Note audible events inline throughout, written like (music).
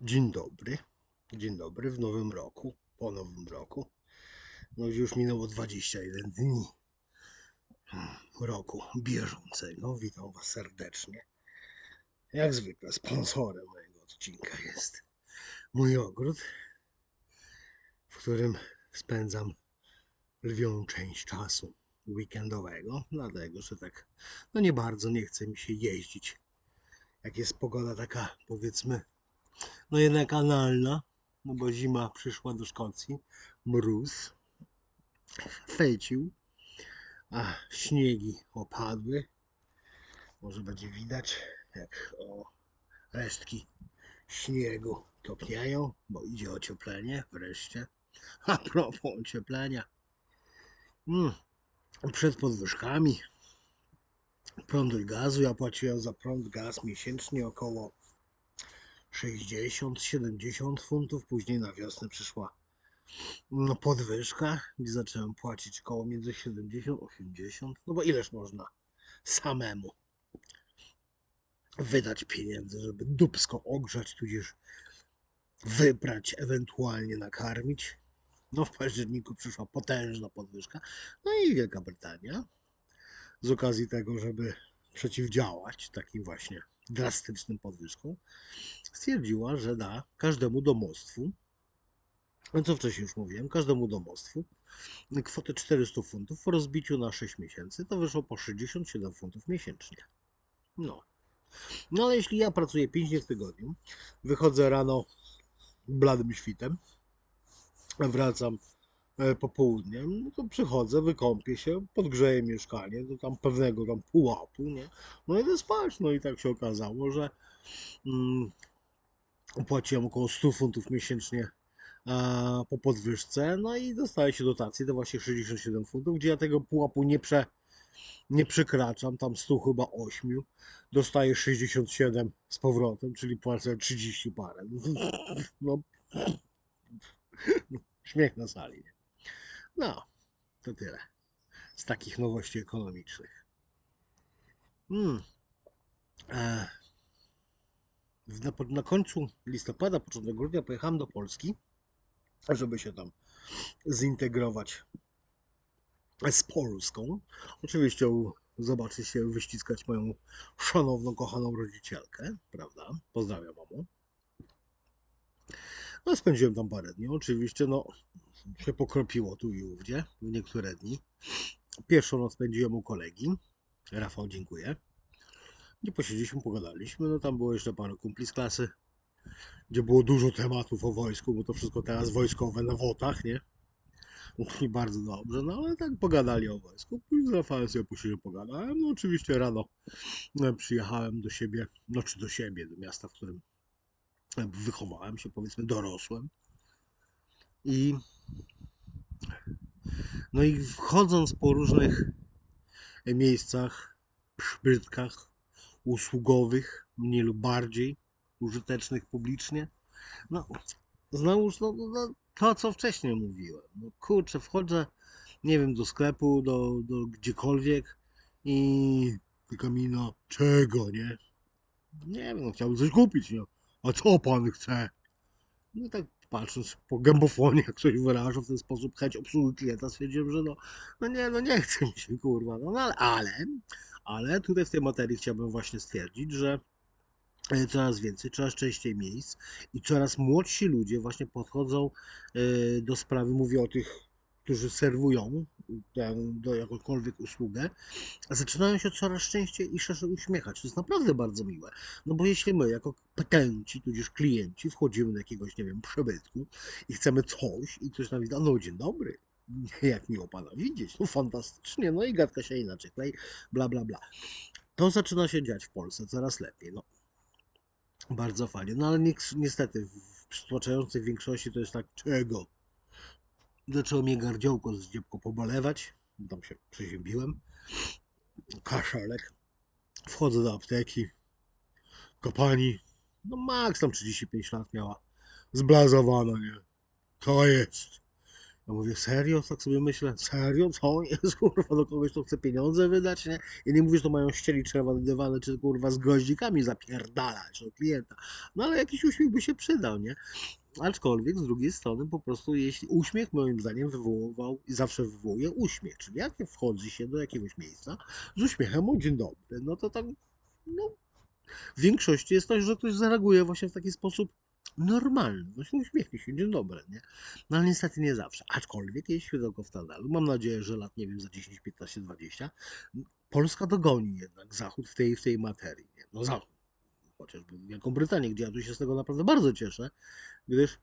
Dzień dobry. Dzień dobry w nowym roku. Po nowym roku. No już minęło 21 dni roku bieżącego. Witam Was serdecznie. Jak zwykle sponsorem mojego odcinka jest mój ogród, w którym spędzam lwią część czasu weekendowego, dlatego że tak no nie bardzo nie chce mi się jeździć. Jak jest pogoda taka powiedzmy no jednak analna, no bo zima przyszła do Szkocji, mróz, fejcił, a śniegi opadły. Może będzie widać, jak o resztki śniegu topnieją, bo idzie ocieplenie wreszcie. A propos ocieplenia, mm, przed podwyżkami prądu i gazu, ja płaciłem za prąd, gaz miesięcznie około 60-70 funtów. Później na wiosnę przyszła no, podwyżka i zacząłem płacić koło między 70-80. No bo ileż można samemu wydać pieniędzy, żeby dupsko ogrzać, tudzież wybrać, ewentualnie nakarmić. No w październiku przyszła potężna podwyżka. No i Wielka Brytania z okazji tego, żeby przeciwdziałać takim właśnie drastycznym podwyżkom, stwierdziła, że da każdemu domostwu, no co wcześniej już mówiłem, każdemu domostwu kwotę 400 funtów w rozbiciu na 6 miesięcy, to wyszło po 67 funtów miesięcznie. No. No ale jeśli ja pracuję 5 dni w tygodniu, wychodzę rano bladym świtem, wracam popołudniem, no to przychodzę, wykąpię się, podgrzeję mieszkanie do tam pewnego tam pułapu, nie? No idę spać, no i tak się okazało, że mm, płaciłem około 100 funtów miesięcznie po podwyżce, no i dostaję się dotacji, to właśnie 67 funtów, gdzie ja tego pułapu nie, prze, nie przekraczam, tam 100 chyba 8, dostaję 67 z powrotem, czyli płacę 30 parę. No, śmiech na sali. No, to tyle z takich nowości ekonomicznych. Hmm. E, na, na końcu listopada, początek grudnia pojechałem do Polski, żeby się tam zintegrować z Polską. Oczywiście zobaczyć się, wyściskać moją szanowną, kochaną rodzicielkę, prawda? Pozdrawiam mamo. No spędziłem tam parę dni. Oczywiście, no się pokropiło tu i ówdzie, niektóre dni. Pierwszą noc spędziłem u kolegi. Rafał, dziękuję. Gdzie posiedzieliśmy, pogadaliśmy. No tam było jeszcze parę kumpli z klasy, gdzie było dużo tematów o wojsku, bo to wszystko teraz wojskowe na wotach, nie? I bardzo dobrze, no ale tak pogadali o wojsku. Później z Rafałem sobie posiedziałem, pogadałem. No oczywiście rano e, przyjechałem do siebie, no czy do siebie, do miasta, w którym wychowałem się, powiedzmy dorosłem. I no i wchodząc po różnych miejscach, szprytkach usługowych, mniej lub bardziej użytecznych publicznie, no znowuż no, no, no, to, co wcześniej mówiłem. No kurczę, wchodzę, nie wiem, do sklepu, do, do gdziekolwiek i tylko mi no, czego, nie? Nie wiem, no chciałbym coś kupić, no. A co pan chce? No tak patrząc po gębofonie, jak ktoś wyraża w ten sposób chęć obsługi klienta, stwierdziłem, że no, no nie, no nie chce mi się, kurwa, no, no ale, ale, ale tutaj w tej materii chciałbym właśnie stwierdzić, że e, coraz więcej, coraz częściej miejsc i coraz młodsi ludzie właśnie podchodzą e, do sprawy, mówię o tych, którzy serwują tę, do jakąkolwiek usługę, zaczynają się coraz częściej i szerzej uśmiechać. To jest naprawdę bardzo miłe. No bo jeśli my, jako petenci, tudzież klienci, wchodzimy do jakiegoś, nie wiem, przebytku i chcemy coś i ktoś nam mówi, no dzień dobry, (laughs) jak miło pana widzieć, no fantastycznie, no i gadka się inaczej klei, bla, bla, bla. To zaczyna się dziać w Polsce coraz lepiej, no. Bardzo fajnie, no ale ni- niestety w przytłaczającej większości to jest tak, czego? Zaczęło mnie gardziołko z dziebko pobalewać, tam się przeziębiłem, kaszelek, wchodzę do apteki, kopani, no max tam 35 lat miała, zblazowana, nie, to jest. Ja mówię, serio? Tak sobie myślę, serio? Co (laughs) jest, kurwa, do kogoś to chce pieniądze wydać, nie? Ja nie mówię, że to mają ścielić czerwone dywany, czy kurwa z goździkami zapierdalać do klienta. No ale jakiś uśmiech by się przydał, nie? Aczkolwiek z drugiej strony po prostu jeśli uśmiech moim zdaniem wywoływał i zawsze wywołuje uśmiech, czyli jak wchodzi się do jakiegoś miejsca z uśmiechem o dzień dobry, no to tam no, w większości jest to, że ktoś zareaguje właśnie w taki sposób normalny, właśnie uśmiechnie się, dzień dobry, nie? No ale niestety nie zawsze, aczkolwiek jest światełko w tunelu, mam nadzieję, że lat, nie wiem, za 10, 15, 20 Polska dogoni jednak Zachód w tej, w tej materii, nie? No Zachód, chociażby Wielką Brytanię, gdzie ja tu się z tego naprawdę bardzo cieszę, gdyż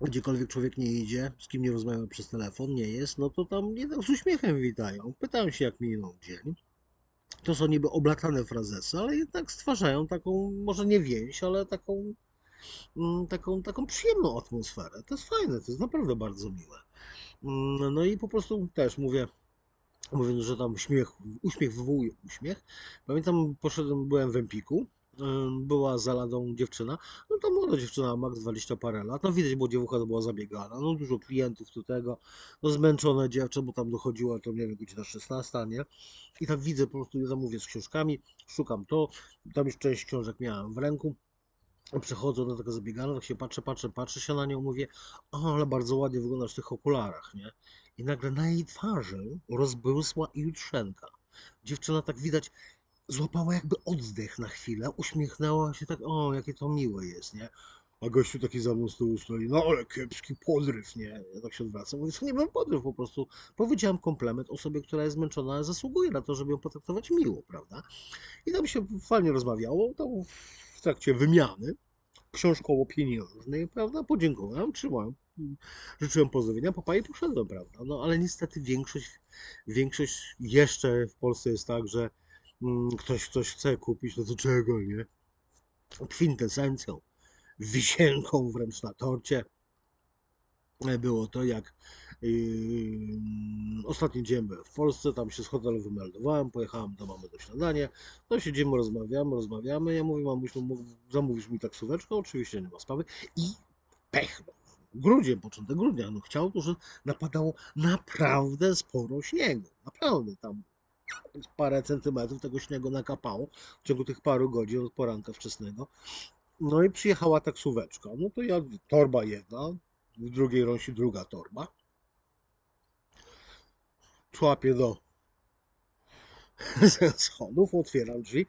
gdziekolwiek człowiek nie idzie, z kim nie rozmawia przez telefon, nie jest, no to tam jednak z uśmiechem witają. Pytają się, jak minął dzień. To są niby oblatane frazesy, ale jednak stwarzają taką, może nie więź, ale taką, mm, taką, taką przyjemną atmosferę. To jest fajne, to jest naprawdę bardzo miłe. Mm, No i po prostu też mówię, mówiąc, że tam śmiech, uśmiech wywołuje uśmiech. Pamiętam, poszedłem, byłem w Empiku, była za ladą dziewczyna, no to młoda dziewczyna, max 20 parę lat, no widać, bo dziewucha to była zabiegana, no dużo klientów do tego, no zmęczone dziewczę, bo tam dochodziła, to nie wiem, godzina 16, nie? I tak widzę, po prostu zamówię z książkami, szukam to, tam już część książek miałem w ręku, Przechodzę do tego zabiegana, tak się patrzę, patrzę, patrzę się na nią, mówię, o, ale bardzo ładnie wyglądasz w tych okularach, nie? I nagle na jej twarzy rozbłysła jutrzenka. Dziewczyna tak widać, złapała jakby oddech na chwilę, uśmiechnęła się tak, o, jakie to miłe jest, nie? A gościu taki za mną z tyłu stoi, no ale kiepski podryw, nie? Ja tak się odwracam, mówię, to nie był podryw, po prostu powiedziałem komplement osobie, która jest zmęczona, ale zasługuje na to, żeby ją potraktować miło, prawda? I tam się fajnie rozmawiało, to w trakcie wymiany książkowo-pieniężnej, prawda? Podziękowałem, trzymałem, życzyłem pozdrowienia, papa i poszedłem, prawda? No ale niestety większość, większość jeszcze w Polsce jest tak, że ktoś coś chce kupić, no to czego, nie? Kwintesencją, wisienką wręcz na torcie. Było to, jak yy, ostatni dzień byłem w Polsce, tam się z hotelu wymeldowałem, pojechałem do mamy do śniadania, no siedzimy, rozmawiamy, rozmawiamy, ja mówię, mamuś, no, mów- zamówisz mi taksóweczkę, oczywiście nie ma sprawy. I pech, no, grudzień, początek grudnia, no chciał to, że napadało naprawdę sporo śniegu, naprawdę tam parę centymetrów tego śniegu nakapało w ciągu tych paru godzin od poranka wczesnego, no i przyjechała taksóweczka, no to ja, torba jedna, w drugiej rąsi druga torba. Człapię do (laughs) schodów, otwieram drzwi.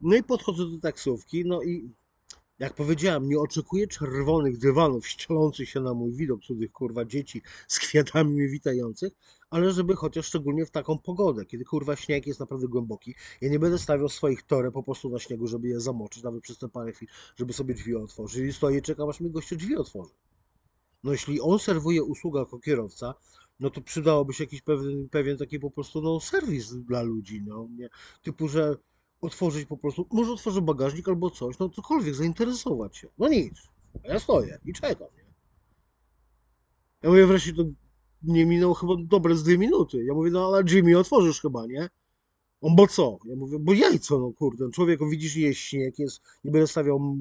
No i podchodzę do taksówki, no i jak powiedziałem, nie oczekuję czerwonych dywanów ścielących się na mój widok cudzych kurwa dzieci z kwiatami mnie witających, ale żeby chociaż szczególnie w taką pogodę, kiedy kurwa śnieg jest naprawdę głęboki, ja nie będę stawiał swoich toreb po prostu na śniegu, żeby je zamoczyć, nawet przez te parę chwil, żeby sobie drzwi otworzyć. I stoję i czekam, aż mi gościu drzwi otworzy. No jeśli on serwuje usługę jako kierowca, no to przydałoby się jakiś pewien, pewien taki po prostu no, serwis dla ludzi, no, nie? Typu, że otworzyć po prostu, może otworzę bagażnik albo coś, no cokolwiek, zainteresować się. No nic, a ja stoję i czekam, nie? Ja mówię, wreszcie to nie minęło chyba dobre z dwie minuty. Ja mówię, no ale Jimmy, otworzysz chyba, nie? On, bo co? Ja mówię, bo jajco, no kurde, człowiek, widzisz, jest śnieg, jest, nie będę stawiał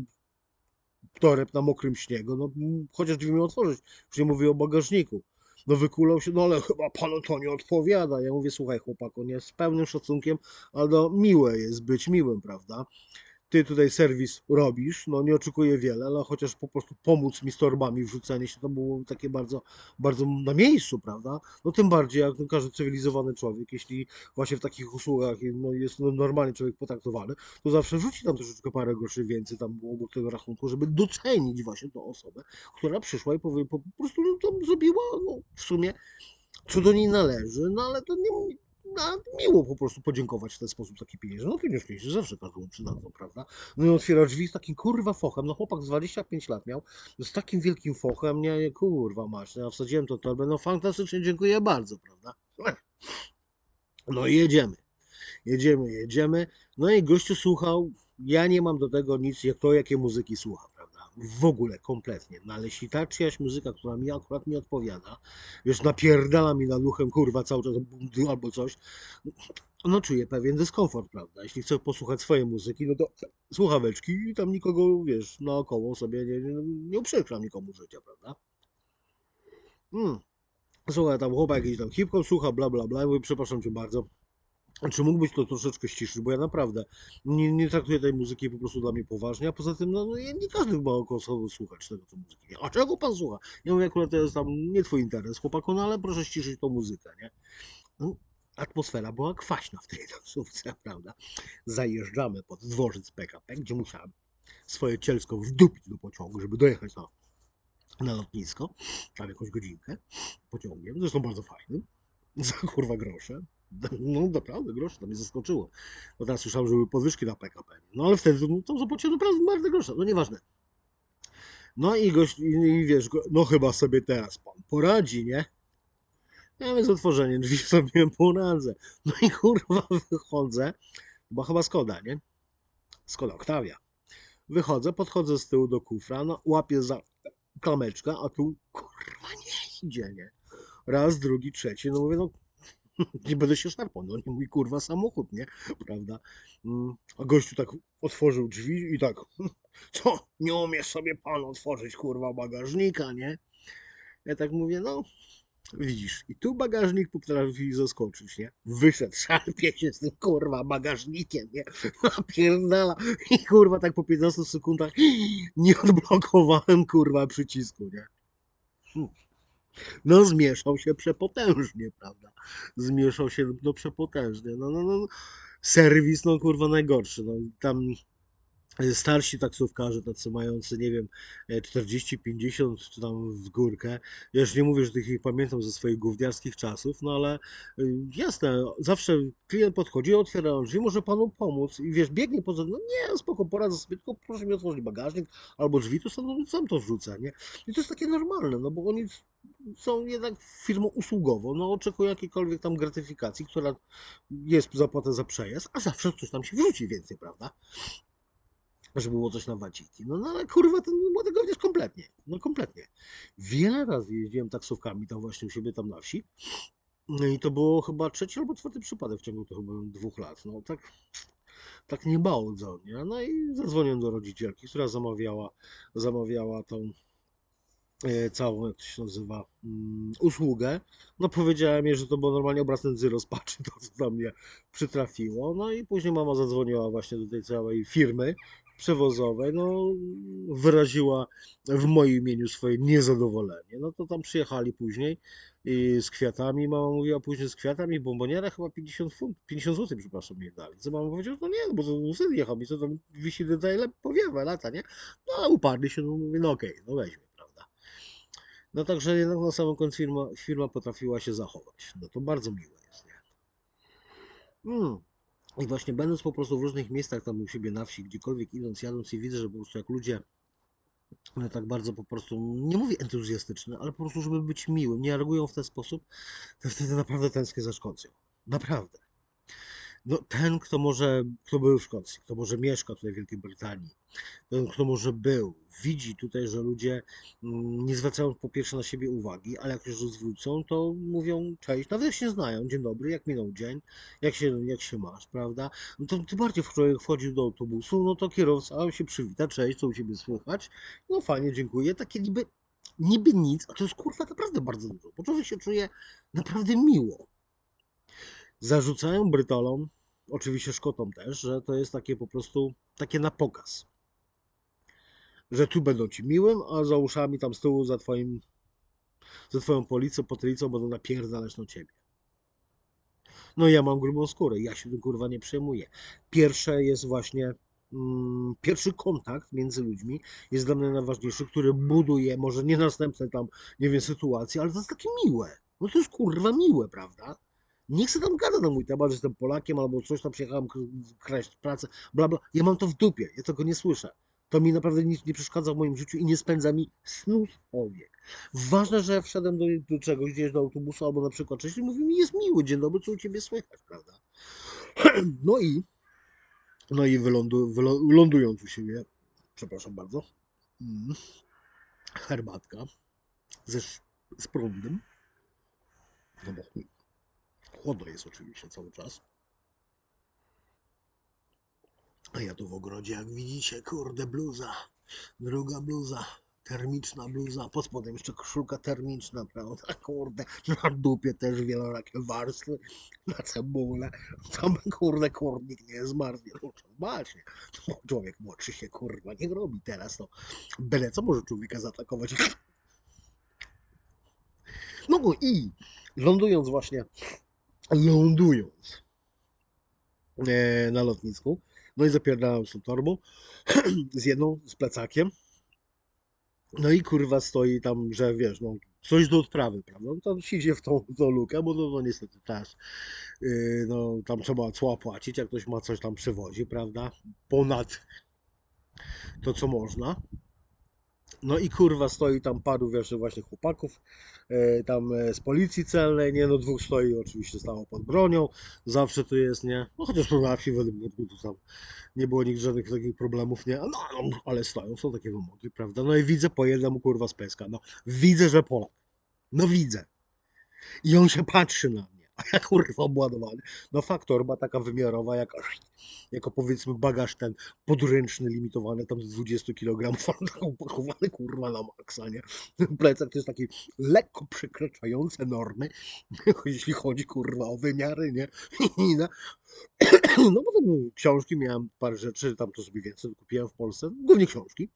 toreb na mokrym śniegu, no chociaż drzwi mi otworzyć, już nie mówię o bagażniku. No wykulał się, no ale chyba panu to nie odpowiada. Ja mówię, słuchaj chłopaku, nie, z pełnym szacunkiem, ale no, miłe jest być miłym, prawda? Ty tutaj serwis robisz, no nie oczekuję wiele, ale chociaż po prostu pomóc mi z torbami wrzucenie się, to było takie bardzo, bardzo na miejscu, prawda? No tym bardziej jak każdy cywilizowany człowiek, jeśli właśnie w takich usługach no, jest no, normalnie człowiek potraktowany, to zawsze wrzuci tam troszeczkę parę groszy więcej tam obok tego rachunku, żeby docenić właśnie tą osobę, która przyszła i powie, po, po prostu no, tam zrobiła no, w sumie co do niej należy, no ale to nie, no, miło po prostu podziękować w ten sposób taki pieniądze. No pieniążki się zawsze każdemu przydadzą, prawda? No i otwiera drzwi z takim kurwa fochem, no chłopak z 25 lat miał, z takim wielkim fochem, nie, kurwa masz, no, ja wsadziłem to torbę, no fantastycznie, dziękuję bardzo, prawda? (clears throat) No i jedziemy. Jedziemy, jedziemy. No i gościu słuchał. Ja nie mam do tego nic, jak to, jakie muzyki słucha, prawda? W ogóle, kompletnie. No ale jeśli ta czyjaś muzyka, która mi akurat nie odpowiada, wiesz, napierdala mi na duchem, kurwa, cały czas albo coś, no czuję pewien dyskomfort, prawda? Jeśli chcę posłuchać swojej muzyki, no to słuchaweczki i tam nikogo, wiesz, naokoło sobie nie, nie, nie uprzykrzam nikomu życia, prawda? Mm. Słuchaj, tam chłopak jakiś tam hip-hop słucha, bla, bla, bla. Ja mówię, przepraszam cię bardzo. Czy mógłbyś to troszeczkę ściszyć, bo ja naprawdę nie, nie traktuję tej muzyki po prostu dla mnie poważnie, a poza tym, no, no nie każdy ma około słuchać tego, co muzyki. A czego pan słucha? Ja mówię, akurat to jest tam nie twój interes, chłopaku, no ale proszę ściszyć tą muzykę, nie? No, atmosfera była kwaśna w tej (laughs) taksówce, prawda? Zajeżdżamy pod dworzec PKP, gdzie musiałem swoje cielsko wdupić do pociągu, żeby dojechać na, na lotnisko, tam jakąś godzinkę pociągiem, zresztą bardzo fajnym, (laughs) za kurwa grosze. No naprawdę, grosze, to mnie zaskoczyło. Bo teraz słyszałem, że były podwyżki na PKP. No ale wtedy no, tam zapłaciłem naprawdę bardzo grosze, no nieważne. No i gość, i, wiesz, no chyba sobie teraz pan poradzi, nie? Ja więc otworzenie drzwi (laughs) sobie poradzę. No i kurwa wychodzę, bo chyba Skoda, nie? Skoda Octavia. Wychodzę, podchodzę z tyłu do kufra, no łapię za klameczkę, a tu kurwa nie idzie, nie? Raz, drugi, trzeci, no mówię, no (laughs) nie będę się szarpał, no nie mój kurwa samochód, nie? Prawda? Mm, A gościu tak otworzył drzwi i tak, (laughs) co, nie umiesz sobie pan otworzyć kurwa bagażnika, nie? Ja tak mówię, no widzisz, i tu bagażnik potrafi zaskoczyć, nie? Wyszedł, (laughs) szarpie się z tym kurwa bagażnikiem, nie? Napierdala i kurwa tak po 15 sekundach (gasps) nie odblokowałem kurwa przycisku, nie? No zmieszał się przepotężnie, prawda? Zmieszał się no przepotężnie. No, no, no. Serwis, no kurwa najgorszy. No, tam starsi taksówkarze, tacy mający, nie wiem, e, 40, 50 czy tam w górkę. Ja już nie mówię, że tych ich pamiętam ze swoich gówniarskich czasów, no ale y, jasne, zawsze klient podchodzi, otwiera drzwi, może panu pomóc i wiesz, biegnie poza, no nie, spoko, poradzę sobie, tylko proszę mi otworzyć bagażnik albo drzwi, to sam, sam to wrzucę, nie? I to jest takie normalne, no bo oni są jednak firmą usługową, no oczekują jakiejkolwiek tam gratyfikacji, która jest zapłata za przejazd, a zawsze coś tam się wrzuci więcej, prawda? Żeby było coś na waciki. No, no ale kurwa, ten młody gówniarz kompletnie, no kompletnie. Wiele razy jeździłem taksówkami tam właśnie u siebie tam na wsi. No i to było chyba trzeci albo czwarty przypadek w ciągu tych dwóch lat. No tak, tak nie bardzo, nie? No i zadzwoniłem do rodzicielki, która zamawiała, zamawiała tą e, całą, jak to się nazywa, mm, usługę. No powiedziałem jej, że to było normalnie obraz nędzy rozpaczy, (laughs) to co tam mnie przytrafiło. No i później mama zadzwoniła właśnie do tej całej firmy przewozowej, no wyraziła w moim imieniu swoje niezadowolenie. No to tam przyjechali później i z kwiatami, mama mówiła później z kwiatami, bomboniera chyba 50 funt, 50 zł, przepraszam, mi dali. Co mama powiedziała, no nie, bo to syn jechał mi, co tam wisi detale, powiewa, lata, nie? No ale uparli się, no mówię, no okej, no weźmie, prawda? No także jednak na samym końcu firma, firma potrafiła się zachować. No to bardzo miłe jest, nie? Mm. I właśnie będąc po prostu w różnych miejscach tam u siebie na wsi, gdziekolwiek idąc, jadąc i widzę, że po prostu jak ludzie no tak bardzo po prostu, nie mówię entuzjastyczny, ale po prostu, żeby być miłym, nie reagują w ten sposób, to wtedy naprawdę tęsknię za Szkocją. Naprawdę. No, ten, kto może, kto był w Szkocji, kto może mieszka tutaj w Wielkiej Brytanii, ten, kto może był, widzi tutaj, że ludzie mm, nie zwracają po pierwsze na siebie uwagi, ale jak już zwrócą, to mówią cześć, nawet jak się znają, dzień dobry, jak minął dzień, jak się, jak się masz, prawda? No to bardziej człowiek wchodził do autobusu, no to kierowca się przywita, cześć, co u ciebie słychać? No fajnie, dziękuję, takie niby, niby nic, a to jest kurwa naprawdę bardzo dużo, bo człowiek się czuje naprawdę miło. Zarzucają Brytolom, oczywiście Szkotom też, że to jest takie po prostu, takie na pokaz. Że tu będą ci miłym, a za uszami tam z tyłu za twoim, za twoją policją, potylicą będą napierdalać na ciebie. No ja mam grubą skórę, ja się tym kurwa nie przejmuję. Pierwsze jest właśnie, mm, pierwszy kontakt między ludźmi jest dla mnie najważniejszy, który buduje, może nie następne tam, nie wiem, sytuacje, ale to jest takie miłe. No to jest kurwa miłe, prawda? Nie chcę tam gadać na mój temat, że jestem Polakiem albo coś tam przyjechałem kraść pracę, bla bla. Ja mam to w dupie, ja tego nie słyszę. To mi naprawdę nic nie przeszkadza w moim życiu i nie spędza mi snu powiek. Ważne, że wszedłem do, do czegoś, gdzieś do autobusu albo na przykład cześć i mówi mi jest miły, dzień dobry, co u ciebie słychać, prawda? (clears throat) No i no i wylądu, wylo, lądując u siebie, przepraszam bardzo, mm, herbatka ze, z prądem, no bo chłodno jest oczywiście cały czas. A ja tu w ogrodzie, jak widzicie, kurde, bluza, druga bluza, termiczna bluza, pod spodem jeszcze koszulka termiczna, prawda? (laughs) Kurde, na dupie też wielorakie warstwy, na cebulę. Tam kurde kurnik nie zmarznie. No właśnie, człowiek młodszy się kurwa nie robi teraz, no. Byle co może człowieka zaatakować. (laughs) No i lądując właśnie, lądując e, na lotnisku, no i zapierdałem z tą torbą, (clears throat) z jedną, z plecakiem, no i kurwa stoi tam, że wiesz, no coś do odprawy, prawda? No tam idzie w tą, tą lukę, bo no, no niestety też yy, no tam trzeba cła płacić, jak ktoś ma coś tam przywozi, prawda? Ponad to, co można. No i kurwa stoi tam paru wiesz, właśnie chłopaków, e, tam e, z policji celnej, nie no dwóch stoi oczywiście stało pod bronią, zawsze tu jest, nie, no chociaż próbowałem się według tu tam nie było nigdy żadnych takich problemów, nie, no, no ale stoją, są takie wymogi, prawda, no i widzę po jednemu kurwa z peska, no widzę, że Polak, no widzę. I on się patrzy na mnie, (laughs) kurwa obładowany, no fakt torba taka wymiarowa, jak, jako powiedzmy bagaż ten podręczny, limitowany tam z 20 kg, (laughs) upakowany kurwa na maksa, nie? Plecak to jest taki lekko przekraczające normy, (laughs) jeśli chodzi kurwa o wymiary, nie? (clears throat) No potem książki miałem parę rzeczy, tam to sobie więcej kupiłem w Polsce, głównie książki.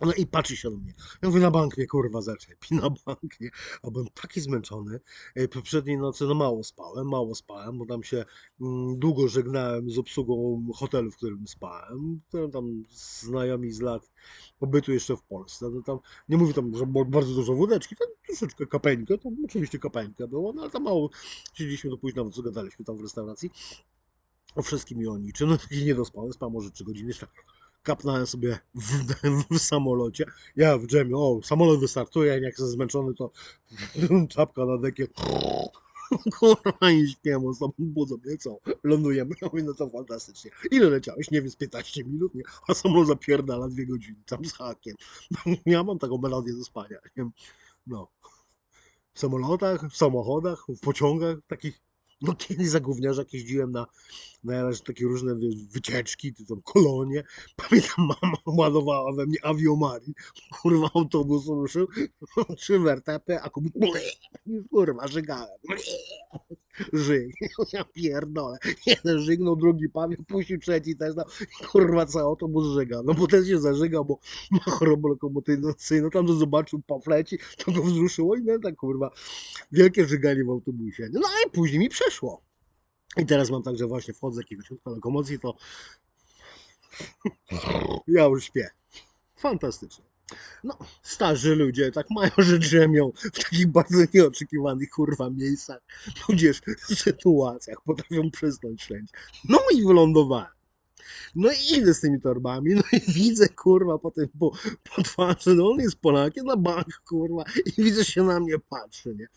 No i patrzy się na mnie. Ja mówię, na bank mnie kurwa zaczepi, (laughs) na bank nie. A byłem taki zmęczony. E, Poprzedniej nocy no mało spałem, mało spałem, bo tam się mm, długo żegnałem z obsługą hotelu, w którym spałem. Tam znajomi z lat pobytu jeszcze w Polsce. No tam, nie mówię tam, że bardzo dużo wódeczki, tam troszeczkę kapeńkę, tam oczywiście kapeńka było, no ale tam mało siedzieliśmy do późna, co gadaliśmy tam w restauracji. O wszystkim i o niczym. No taki nie dospałem, spałem może 3 godziny jeszcze kapnąłem sobie w, w samolocie. Ja w dżemie, o, samolot wystartuje, jak jestem zmęczony, to (laughs) czapka na dekie. (laughs) Kurwa i śpię, mocno budzą mnie, co? Lądujemy, ja (laughs) mówię, no to fantastycznie. Ile leciałeś? Nie wiem, z 15 minut, nie? A samolot zapierdala dwie godziny, tam z hakiem. Ja mam taką melodię do spania, nie? No. W samolotach, w samochodach, w pociągach, takich no kiedyś za gówniarzak jeździłem na, na takie różne wycieczki, czy tam kolonie. Pamiętam, mama ładowała we mnie aviomari. Kurwa, autobus ruszył, trzy wertepy, a komu... Kurwa, żygałem. Żyg. (laughs) Ja pierdolę. Jeden żygnął, drugi pawił, puścił trzeci też. No. Kurwa, cały autobus żyga. No bo ten się zażygał, bo ma chorobę lokomocyjną. Tam to zobaczył pamfleci, to go wzruszyło i no tak kurwa. Wielkie żyganie w autobusie. No i później mi przeszło. I teraz mam tak, że właśnie wchodzę jakiegoś środka lokomocji, to (laughs) ja już śpię. Fantastycznie. No, starzy ludzie tak mają, że drzemią w takich bardzo nieoczekiwanych kurwa miejscach, tudzież sytuacjach, potrafią przysnąć śledź. No i wylądowałem. No i idę z tymi torbami, no i widzę kurwa po tym po, po twarzy, no on jest Polakiem na bank kurwa i widzę się na mnie patrzy, nie?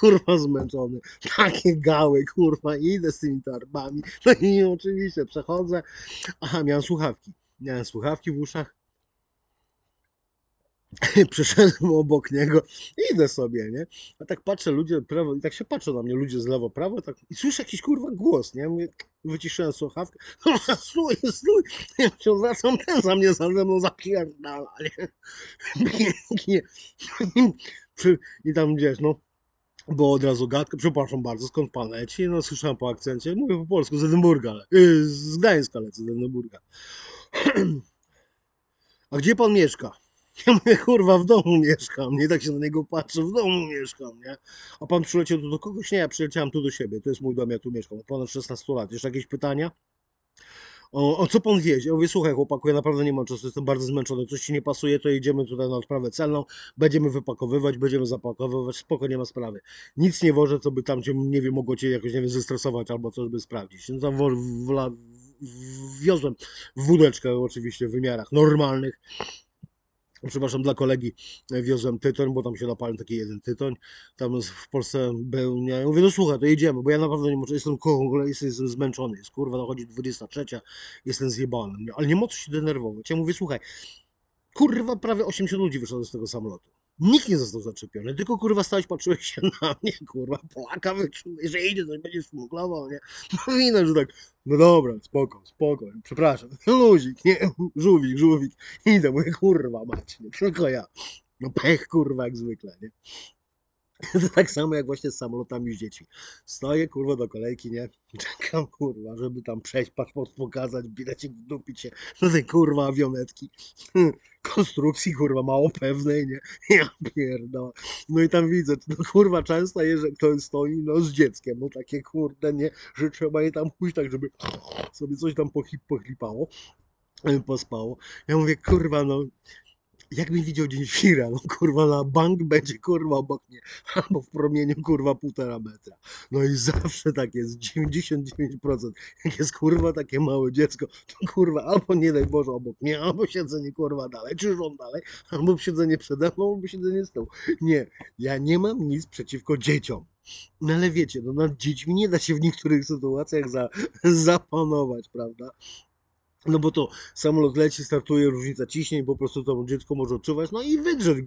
Kurwa zmęczony, takie gały kurwa idę z tymi torbami, no i oczywiście przechodzę, aha miałem słuchawki, miałem słuchawki w uszach, (laughs) Przyszedłem obok niego, idę sobie, nie? A tak patrzę, ludzie prawo, i tak się patrzą na mnie, ludzie z lewo, prawo, tak, i słyszę jakiś kurwa głos, nie? Mówię, wyciszyłem słuchawkę, (laughs) stój, stój, ja się zwracam, ten za mnie za mną zapierdala, nie? (laughs) Pięknie. I tam gdzieś, no, było od razu gadka, przepraszam bardzo, skąd pan leci? No, słyszałem po akcencie, mówię po polsku, z Edynburga, yy, z Gdańska lecę, z Edynburga. (clears throat) A gdzie pan mieszka? Ja mówię, kurwa, w domu mieszkam, nie tak się na niego patrzę, w domu mieszkam, nie? A pan przyleciał tu do kogoś? Nie, ja przyleciałem tu do siebie, to jest mój dom, ja tu mieszkam, od ponad 16 lat. Jeszcze jakieś pytania? O, o co pan wiezie? Ja mówię, słuchaj chłopaku, ja naprawdę nie mam czasu, jestem bardzo zmęczony, coś ci nie pasuje, to jedziemy tutaj na odprawę celną, będziemy wypakowywać, będziemy zapakowywać, spoko, nie ma sprawy. Nic nie wożę, co by tam cię, nie wiem, mogło cię jakoś, nie wiem, zestresować albo coś by sprawdzić. No tam wo, wla, wiozłem wódeczkę oczywiście w wymiarach normalnych, przepraszam, dla kolegi e, wiozłem tytoń, bo tam się napalił taki jeden tytoń. Tam w Polsce był, nie? Ja mówię, no słuchaj, to jedziemy, bo ja naprawdę nie muszę, jestem ogóle jestem, jestem zmęczony, jest kurwa, dochodzi 23, jestem zjebany, ale nie co się denerwować. Ja mówię, słuchaj, kurwa, prawie 80 ludzi wyszło z tego samolotu. Nikt nie został zaczepiony, tylko kurwa stałeś, patrzyłeś się na mnie, kurwa, Polaka wyczułeś, że idzie, coś będzie szmuglował, nie? No widać, że tak, no dobra, spoko, spoko, przepraszam, luzik, nie, żółwik, żółwik, idę, mówię, kurwa mać, nie, tylko ja. No pech, kurwa, jak zwykle, nie? To (laughs) tak samo jak właśnie z samolotami z dziećmi. Stoję, kurwa, do kolejki, nie? (laughs) Czekam, kurwa, żeby tam przejść, paszport pokazać, bilecik wdupić się do tej, kurwa, awionetki. (laughs) Konstrukcji, kurwa, mało pewnej, nie? Ja pierdolę. No i tam widzę, no kurwa, często jest, że ktoś stoi, no, z dzieckiem, no takie, kurde, nie? Że trzeba je tam pójść tak, żeby (sniffs) sobie coś tam pochlipało, e, pospało. Ja mówię, kurwa, no, jakbym widział dzień świra, no kurwa na bank będzie kurwa obok mnie, albo w promieniu kurwa półtora metra. No i zawsze tak jest, 99%. Jak jest kurwa takie małe dziecko, to kurwa albo nie daj Boże obok mnie, albo siedzenie kurwa dalej, czy rząd dalej, albo siedzenie przede mną, albo siedzenie z tyłu. Nie, ja nie mam nic przeciwko dzieciom. No ale wiecie, no nad dziećmi nie da się w niektórych sytuacjach za, zapanować, prawda? No bo to samolot leci, startuje, różnica ciśnień, po prostu to dziecko może odczuwać, no i wydrzeć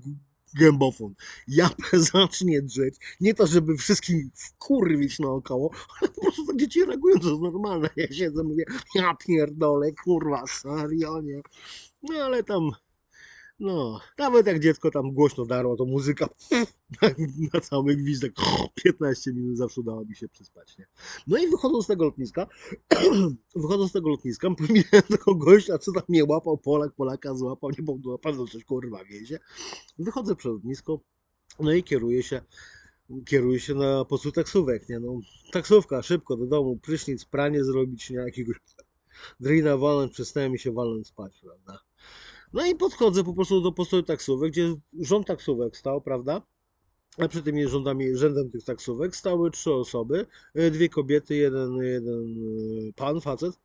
gębofon. Japę (laughs) zacznie drzeć, nie to żeby wszystkich wkurwić naokoło, ale po prostu tak dzieci reagują, to jest normalne. (laughs) Ja siedzę, mówię, ja pierdolę, kurwa, serio, nie? No ale tam, no, nawet jak dziecko tam głośno darło, to muzyka na, (laughs) na cały gwizdek 15 (laughs) minut zawsze dało mi się przespać, nie? No i wychodząc z tego lotniska, (clears throat) wychodząc z tego lotniska, (laughs) pomijałem tego gościa, co tam mnie łapał, Polak, Polaka złapał, nie był na pewno coś kurwa wiezie. Wychodzę przed lotnisko, no i kieruję się, kieruję się na postu taksówek, nie no. Taksówka, szybko do domu, prysznic, pranie zrobić, nie jakiegoś drina walnąć, przestałem mi się walnąć spać, prawda. No i podchodzę po prostu do postoju taksówek, gdzie rząd taksówek stał, prawda? A przy tymi rządami, rzędem tych taksówek stały trzy osoby, e, dwie kobiety, jeden, jeden e, pan, facet.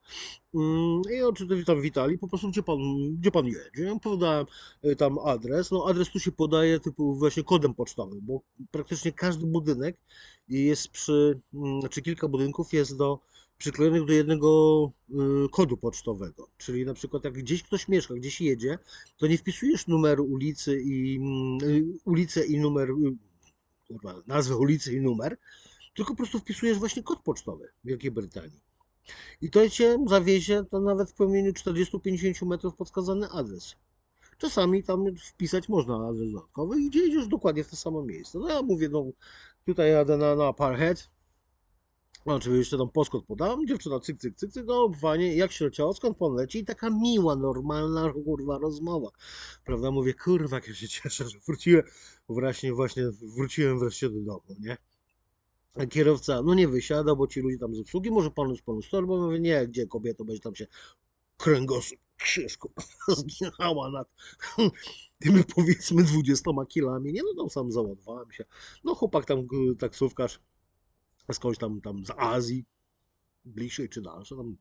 Mm, I oczywiście tam witali, po prostu gdzie pan, gdzie pan jedzie? Ja podałem e, tam adres. No adres tu się podaje typu właśnie kodem pocztowym, bo praktycznie każdy budynek jest przy, mm, znaczy kilka budynków jest do przyklejonych do jednego y, kodu pocztowego. Czyli na przykład jak gdzieś ktoś mieszka, gdzieś jedzie, to nie wpisujesz numeru ulicy i mm, y, ulicę i numer y, kurwa, nazwę ulicy i numer, tylko po prostu wpisujesz właśnie kod pocztowy Wielkiej Brytanii. I to cię zawiezie to nawet w promieniu 40-50 metrów podskazany adres. Czasami tam wpisać można adres dodatkowy i gdzie jedziesz dokładnie w to samo miejsce. No ja mówię, no tutaj jadę na, na Parhead, no, oczywiście tam poskot podałam, dziewczyna cyk, cyk, cyk, cyk, no fajnie, jak się leciało, skąd pan leci? I taka miła, normalna, kurwa, rozmowa, prawda? Mówię, kurwa, jak ja się cieszę, że wróciłem, właśnie, właśnie wróciłem wreszcie do domu, nie? A kierowca, no nie wysiada, bo ci ludzie tam z obsługi, może panu z panu torbą, mówię, nie, gdzie kobieto, będzie tam się kręgosłup, krzyż, kurwa, (laughs) zginęła nad (laughs) tymi powiedzmy 20 kilami, nie, no tam sam załadowałem się, no chłopak tam, g- taksówkarz, skądś tam, tam z Azji, bliższej czy dalszej, tam.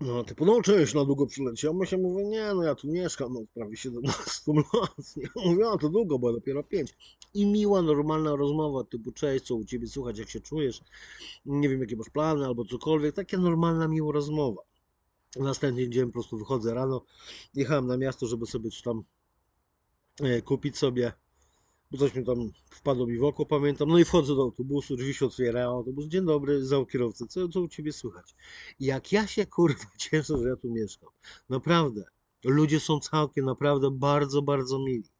No, typu, no cześć, na długo przyleciałem, ja się mówię, nie, no ja tu mieszkam, no prawie 17 (laughs) lat, nie, mówię, a to długo, bo dopiero 5. I miła, normalna rozmowa, typu, cześć, co u ciebie słychać, jak się czujesz, nie wiem, jakie masz plany, albo cokolwiek, taka normalna, miła rozmowa. Następny dzień po prostu wychodzę rano, jechałem na miasto, żeby sobie coś tam e, kupić sobie, bo coś mi tam wpadło mi w oko, pamiętam. No i wchodzę do autobusu, drzwi się otwierają, autobus, dzień dobry, za kierowcę, co, co u Ciebie słychać? Jak ja się kurwa (laughs) cieszę, że ja tu mieszkam. Naprawdę. Ludzie są całkiem naprawdę bardzo, bardzo mili.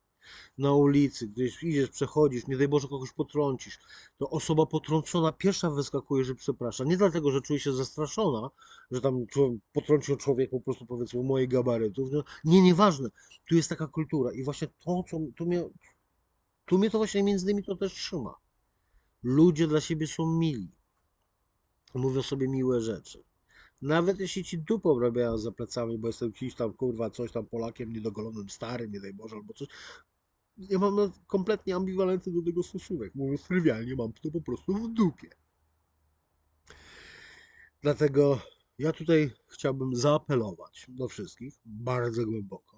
Na ulicy, gdzieś idziesz, przechodzisz, nie daj Boże kogoś potrącisz, to osoba potrącona pierwsza wyskakuje, że przeprasza. Nie dlatego, że czuje się zastraszona, że tam potrącił człowiek po prostu powiedzmy moich gabarytów. Nie, nieważne. Tu jest taka kultura i właśnie to, co tu mnie, tu mnie to właśnie między innymi to też trzyma. Ludzie dla siebie są mili. Mówią sobie miłe rzeczy. Nawet jeśli ci dupą obrabiają za plecami, bo jestem kimś tam, kurwa, coś tam Polakiem niedogolonym, starym, nie daj Boże, albo coś. Ja mam no kompletnie ambiwalentny do tego stosunek. Mówiąc trywialnie, mam to po prostu w dupie. Dlatego ja tutaj chciałbym zaapelować do wszystkich bardzo głęboko.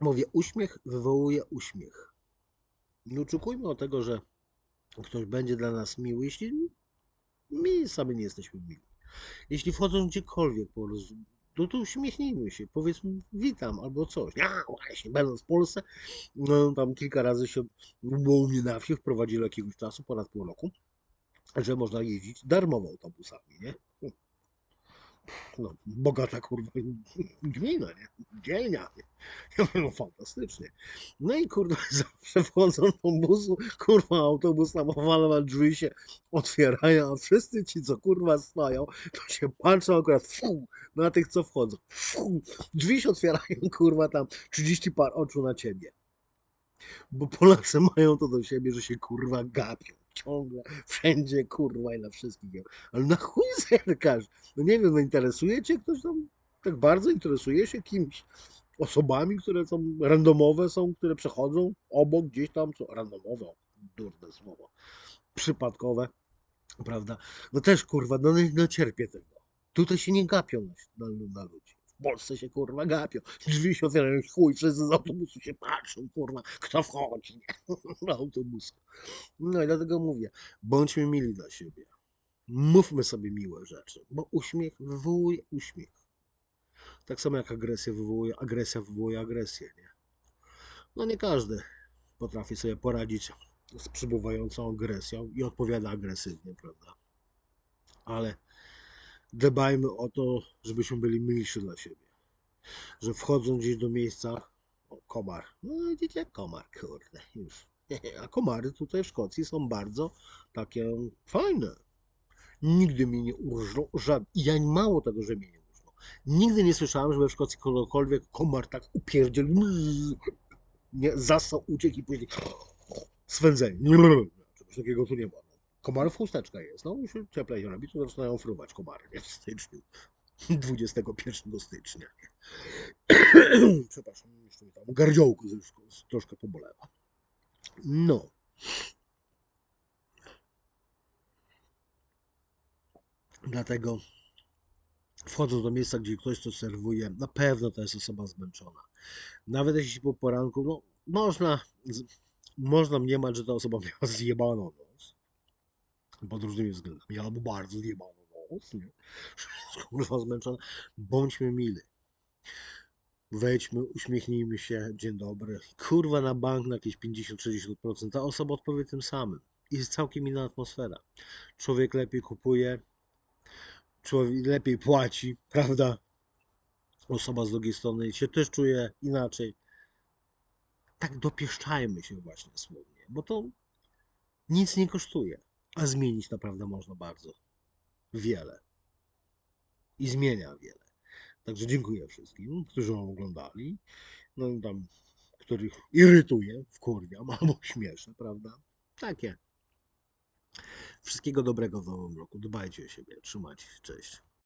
Mówię, uśmiech wywołuje uśmiech. Nie oczekujmy od tego, że ktoś będzie dla nas miły, jeśli my sami nie jesteśmy mili. Jeśli wchodząc gdziekolwiek po roz... no to uśmiechnijmy się, powiedzmy witam albo coś. Ja właśnie, będąc w Polsce, no, tam kilka razy się było u mnie na wsi, wprowadzili jakiegoś czasu, ponad pół roku, że można jeździć darmowo autobusami, nie? No, bogata kurwa gmina, nie? Dzielnia, nie? Ja mówię, no fantastycznie. No i kurwa, (laughs) zawsze wchodzą do busu, kurwa, autobus tam owalwa, drzwi się otwierają, a wszyscy ci, co kurwa stoją, to się patrzą akurat fu, na tych, co wchodzą. Fu, drzwi się otwierają, (laughs) kurwa, tam 30 par oczu na ciebie. Bo Polacy mają to do siebie, że się kurwa gapią. Ciągle, (laughs) wszędzie, kurwa i na wszystkich. Ale na chuj zerkasz? No nie wiem, no interesuje cię ktoś tam? Tak bardzo interesuje się kimś? Osobami, które są randomowe są, które przechodzą obok gdzieś tam, co randomowe, durne słowo, przypadkowe, prawda? No też kurwa, no, no cierpię tego. Tutaj się nie gapią na, na ludzi. Polsce się kurwa gapią. Drzwi się otwierają, chuj, wszyscy z autobusu się patrzą, kurwa, kto wchodzi, nie? (laughs) Na autobus. No i dlatego mówię, bądźmy mili dla siebie. Mówmy sobie miłe rzeczy, bo uśmiech wywołuje uśmiech. Tak samo jak agresja wywołuje, agresja wywołuje agresję, nie? No nie każdy potrafi sobie poradzić z przybywającą agresją i odpowiada agresywnie, prawda? Ale dbajmy o to, żebyśmy byli milsi dla siebie. Że wchodząc gdzieś do miejsca, o, komar, no widzicie, komar, kurde, już. (laughs) A komary tutaj w Szkocji są bardzo takie fajne. Nigdy mnie nie urżną, żad... i ja mało tego, że mnie nie urżną. Nigdy nie słyszałem, żeby w Szkocji kogokolwiek komar tak upierdziel, nie, zasał, uciekł i później (gasps) swędzenie. Czegoś takiego tu nie ma. Komarów chusteczka jest, no i się cieplej robi, to zaczynają fruwać komary nie? w styczniu. 21 stycznia. (clears throat) Przepraszam, jeszcze mi tam gardziołku troszkę, pobolewa. No. Dlatego wchodząc do miejsca, gdzie ktoś to serwuje, na pewno to jest osoba zmęczona. Nawet jeśli po poranku, no można, można mniemać, że ta osoba miała zjebaną noc. Pod różnymi względami, albo bardzo zjebaną noc, nie? (laughs) Kurwa zmęczona. Bądźmy mili. Wejdźmy, uśmiechnijmy się, dzień dobry. Kurwa na bank na jakieś 50-60%. Ta osoba odpowie tym samym. I jest całkiem inna atmosfera. Człowiek lepiej kupuje, człowiek lepiej płaci, prawda? Osoba z drugiej strony się też czuje inaczej. Tak dopieszczajmy się właśnie słownie, bo to nic nie kosztuje, a zmienić naprawdę można bardzo wiele. I zmienia wiele. Także dziękuję wszystkim, którzy ją oglądali. No i tam, których irytuje, wkurwiam (laughs) albo śmieszę, prawda? Takie. Wszystkiego dobrego w nowym roku. Dbajcie o siebie. Trzymajcie się. Cześć.